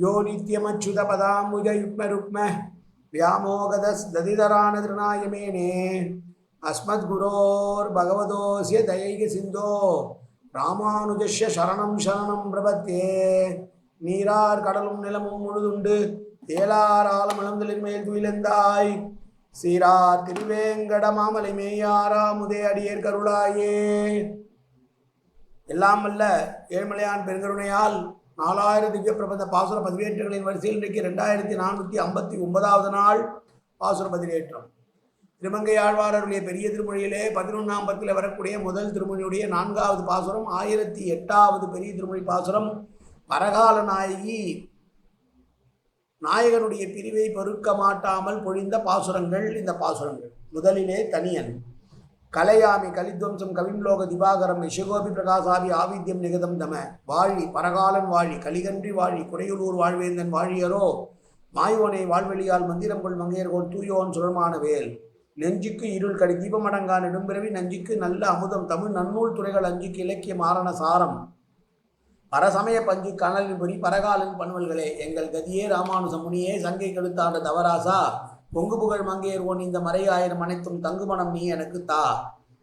யோ நித்யமச்சுதபதாம்புஜயுக்மருக்ம வியாமோகதஸ்ததிதரானதிருநாயமேனே. அஸ்மத்குரோர் பகவதோசிய தயைகி சிந்தோ. ராமானுஜஸ்ய சரணம் சரணம் பிரபத்தே. நீரார் கடலும் நிலமும் முழுதுண்டு. ஏலார் ஆலமலந்தலின் மேல் துயிலந்தாய். சீரார் திருவேங்கட மாமலை மேயாரா முதே அடியேர் கருளாயே. எல்லாம் அல்ல ஏழ்மலையான் பெருங்கருணையால் நாலாயிரம் திவ்ய பிரபந்த பாசுர பதிவேற்றங்களின் வரிசையில் இன்றைக்கு ரெண்டாயிரத்தி நானூற்றி ஐம்பத்தி ஒன்பதாவது நாள் பாசுர பதிவேற்றம். திருமங்கை ஆழ்வாரருடைய பெரிய திருமொழியிலே பதினொன்றாம் பத்தில் வரக்கூடிய முதல் திருமொழியுடைய நான்காவது பாசுரம் ஆயிரத்தி எட்டாவது பெரிய திருமொழி பாசுரம் பரகால நாயகி நாயகனுடைய பிரிவை பொறுக்க மாட்டாமல் பொழிந்த பாசுரங்கள் இந்த பாசுரங்கள். முதலிலே தனியன். கலையாமி கலித்வம்சம் கவிம்லோக திவாகரம் யசுகோபி பிரகாசாபி ஆவித்யம் நிகதம் தம. வாழி பரகாலன் வாழி கலிகன்றி வாழி குறையுளூர் வாழ்வேந்தன் வாழியரோ. மாயோனை வாழ்வெளியால் மந்திரம் கொள் மங்கையர்கோன் தூயோன் சுழமான வேல். நெஞ்சுக்கு இருள் கடி தீபமடங்கா நெடும்பிறவி நஞ்சுக்கு நல்ல அமுதம். தமிழ் நன்னூல் துறைகள் அஞ்சுக்கு இலக்கிய மாறன சாரம். பரசமய பஞ்சு கனலின் பொறி பரகாலின் பண்வல்களே எங்கள் கதியே ராமானுஜ முனியே சங்கை கெடுத்தாண்ட தவராசா. பொங்கு புகழ் மங்கையர் இந்த மறை ஆயிரம் அனைத்தும் தங்குமணம் நீ எனக்கு தா.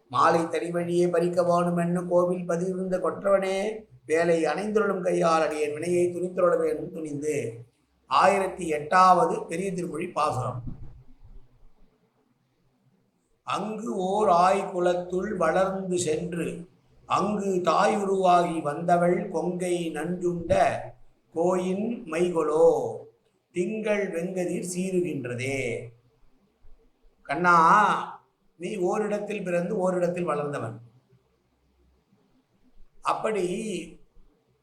மாலை தனி வழியே பறிக்க வேணும் கோவில் பதிவிருந்த கொற்றவனே. வேலை அணைந்துருளும் கையால் அடியேன் வினையை துணித்துருள வேண்டும் துணிந்து. ஆயிரத்தி எட்டாவது பெரிய திருமொழி பாசுரம். அங்கு ஓர் ஆய் குலத்துள் வளர்ந்து சென்று அங்கு தாய் உருவாகி வந்தவள் கொங்கை நஞ்சுண்ட கோயின் மைகொலோ. திங்கள் வெங்கதிர் சீருகின்றதே கண்ணா நீ ஓரிடத்தில் பிறந்து ஓரிடத்தில் வளர்ந்தவன். அப்படி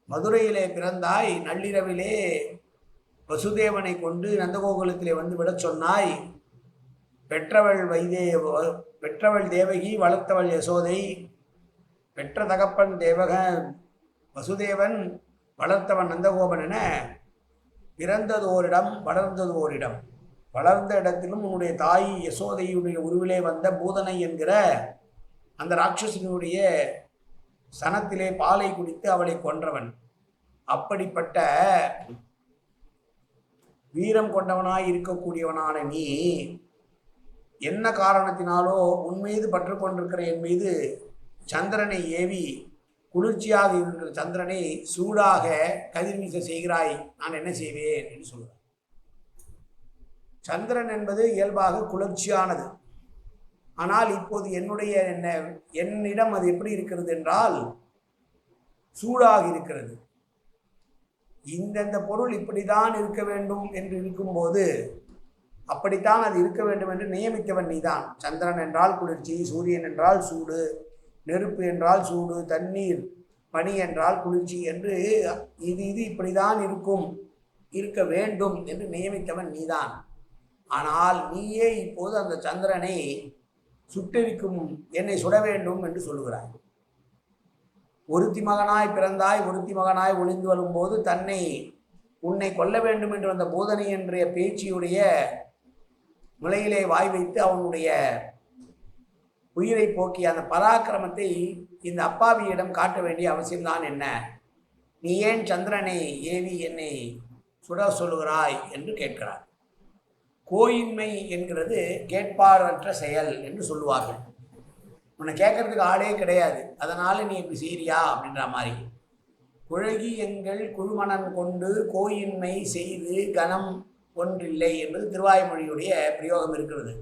மதுரையிலே பிறந்தாய் நள்ளிரவிலே வசுதேவனை கொண்டு நந்தகோகுலத்திலே வந்து விடச் சொன்னாய் பெற்றவள் வைதே பெற்றவள் தேவகி வளர்த்தவள் யசோதை பெற்ற தகப்பன் தேவகன் வசுதேவன் வளர்த்தவன் நந்தகோபன் என பிறந்தது ஓரிடம் வளர்ந்தது ஓரிடம். வளர்ந்த இடத்திலும் உன்னுடைய தாய் யசோதையுடைய உருவிலே வந்த பூதனை என்கிற அந்த ராட்சசனுடைய சனத்திலே பாலை குடித்து அவளை கொன்றவன். அப்படிப்பட்ட வீரம் கொண்டவனாய் இருக்கக்கூடியவனான நீ என்ன காரணத்தினாலோ உன் மீது பற்று கொண்டிருக்கிற என் மீது சந்திரனை ஏவி குளிர்ச்சியாக இருக்கிற சந்திரனை சூடாக கதிர்வீச செய்கிறாய் நான் என்ன செய்வேன் என்று சொல்கிறார் சந்திரன் என்பது இயல்பாக குளிர்ச்சியானது. ஆனால் இப்போது என்னுடைய என்ன என்னிடம் அது எப்படி இருக்கிறது என்றால் சூடாக இருக்கிறது. இந்தந்த பொருள் இப்படித்தான் இருக்க வேண்டும் என்று இருக்கும்போது அப்படித்தான் அது இருக்க வேண்டும் என்று நியமித்தவன் நீதான். சந்திரன் என்றால் குளிர்ச்சி சூரியன் என்றால் சூடு. நெருப்பு என்றால் சூடு தண்ணீர் பனி என்றால் குளிர்ச்சி என்று இது இது இப்படிதான் இருக்கும். இருக்க வேண்டும் என்று நியமித்தவன் நீதான். ஆனால் நீயே இப்போது அந்த சந்திரனை சுட்டெரிக்கும் என்னை சுட வேண்டும் என்று சொல்லுகிறாய். ஒருத்தி மகனாய் பிறந்தாய் ஒருத்தி மகனாய் ஒளிந்து வரும்போது தன்னை உன்னை கொல்ல வேண்டும் என்று வந்த போதனை என்ற பேச்சியுடைய முளையிலே வாய் வைத்து அவனுடைய உயிரை போக்கி அந்த பராக்கிரமத்தை இந்த அப்பாவியிடம் காட்ட வேண்டிய அவசியம்தான் என்ன? நீ ஏன் சந்திரனை ஏவி என்னை சுட சொல்லுகிறாய் என்று கேட்கிறார். கோயின்மை என்கிறது கேட்பாரற்ற செயல் என்று சொல்லுவார்கள். உன்னை கேட்கறதுக்கு ஆளே கிடையாது. அதனால நீ இப்படி செய்கிறியா அப்படின்ற மாதிரி. குழகி எங்கள் குழுமணன் கொண்டு கோயின்மை செய்து கனம் ஒன்றில்லை என்பது திருவாய்மொழியுடைய பிரயோகம் இருக்கிறது.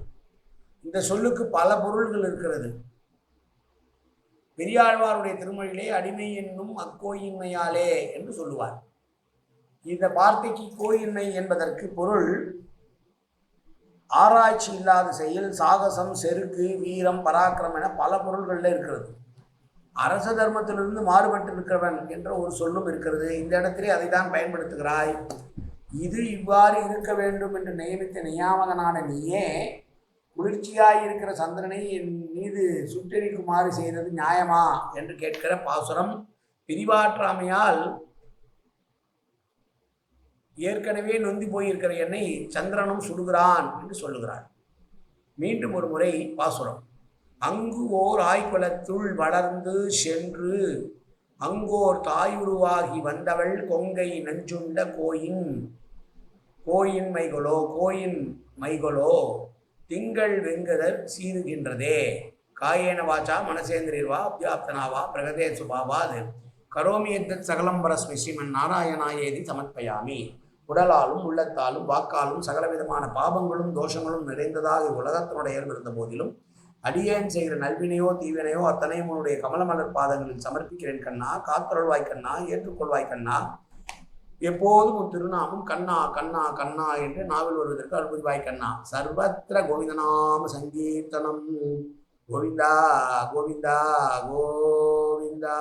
இந்த சொல்லுக்கு பல பொருள்கள் இருக்கிறது. பெரியாழ்வாருடைய திருமொழியிலே அடிமை என்னும் அக்கோயின்மையாலே என்று சொல்லுவார். இந்த வார்த்தைக்கு கோயின்மை என்பதற்கு பொருள் ஆராய்ச்சி இல்லாத செயல் சாகசம் செருக்கு வீரம் பராக்கிரம் என பல பொருள்களில் இருக்கிறது. அரச தர்மத்திலிருந்து மாறுபட்டு இருக்கிறவன் என்ற ஒரு சொல்லும் இருக்கிறது. இந்த இடத்திலே அதை தான் பயன்படுத்துகிறாய். இது இவ்வாறு இருக்க வேண்டும் என்று நியமித்த நியாமகனான நீயே குளிர்ச்சியாய் இருக்கிற சந்திரனை என் மீது சுட்டெரிக்குமாறு செய்தது நியாயமா? என்று கேட்கிற பாசுரம் பிரிவாற்றாமையால் ஏற்கனவே நொந்தி போயிருக்கிற என்னை சந்திரனும் சுடுகிறான் என்று சொல்லுகிறார். மீண்டும் ஒரு முறை பாசுரம். அங்கு ஓர் ஆய்குலத்துள் வளர்ந்து சென்று அங்கோர் தாயுருவாகி வந்தவள் கொங்கை நஞ்சுண்ட கோயின். கோயின் மைகளோ கோயின் மைகளோ திங்கள் வெங்கதர் சீருகின்றதே காயேன வாச்சா மனசேந்திரிர்வா அப்யாப்தனாவா பிரகதே சுபாவாது கரோமி எத்தத் ஸ்ரீமன் நாராயணாயேதி சமர்ப்பயாமி. உடலாலும் உள்ளத்தாலும் வாக்காலும் சகலவிதமான பாபங்களும் தோஷங்களும் நிறைந்ததாக உலகத்தினுடைய இருந்த போதிலும் அடியேன் செய்கிற நல்வினையோ தீவினையோ அத்தனையும் உன்னுடைய கமலமலர் பாதங்களில் சமர்ப்பிக்கிறேன் கண்ணா காத்தருள்வாய் கண்ணா ஏற்றுக்கொள்வாய் கண்ணா. எப்போதும் உன் திருநாமம் கண்ணா கண்ணா கண்ணா என்று நாவல் வருவதற்கு அனுபவிவாய் கண்ணா. சர்வத்திர கோவிந்தநாம சங்கீர்த்தனம். கோவிந்தா கோவிந்தா கோவிந்தா.